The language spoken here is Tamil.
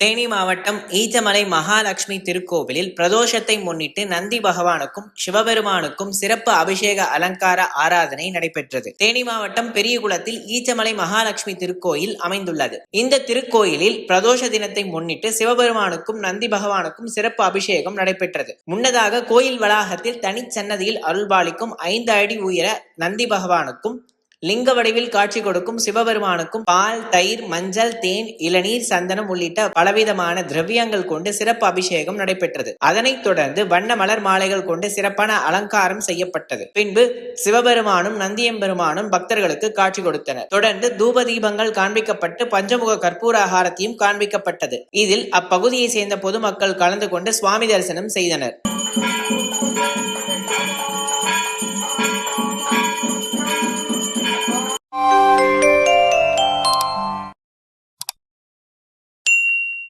தேனி மாவட்டம் ஈச்சமலை மகாலட்சுமி திருக்கோவிலில் பிரதோஷத்தை முன்னிட்டு நந்தி பகவானுக்கும் சிவபெருமானுக்கும் சிறப்பு அபிஷேக அலங்கார ஆராதனை நடைபெற்றது. தேனி மாவட்டம் பெரியகுளத்தில் ஈச்சமலை மகாலட்சுமி திருக்கோயில் அமைந்துள்ளது. இந்த திருக்கோயிலில் பிரதோஷ தினத்தை முன்னிட்டு சிவபெருமானுக்கும் நந்தி பகவானுக்கும் சிறப்பு அபிஷேகம் நடைபெற்றது. முன்னதாக கோயில் வளாகத்தில் தனிச்சன்னதியில் அருள்பாலிக்கும் ஐந்து அடி உயர நந்தி பகவானுக்கும் லிங்க வடிவில் காட்சி கொடுக்கும் சிவபெருமானுக்கும் பால் தயிர் மஞ்சள் தேன் இளநீர் சந்தனம் உள்ளிட்ட பலவிதமான திரவியங்கள் கொண்டு சிறப்பு அபிஷேகம் நடைபெற்றது. அதனைத் தொடர்ந்து வண்ண மலர் மாலைகள் கொண்டு சிறப்பான அலங்காரம் செய்யப்பட்டது. பின்பு சிவபெருமானும் நந்தியம்பெருமானும் பக்தர்களுக்கு காட்சி கொடுத்தனர். தொடர்ந்து தூப தீபங்கள் காண்பிக்கப்பட்டு பஞ்சமுக கற்பூர ஆகாரத்தையும் காண்பிக்கப்பட்டது. இதில் அப்பகுதியை சேர்ந்த பொதுமக்கள் கலந்து கொண்டு சுவாமி தரிசனம் செய்தனர்.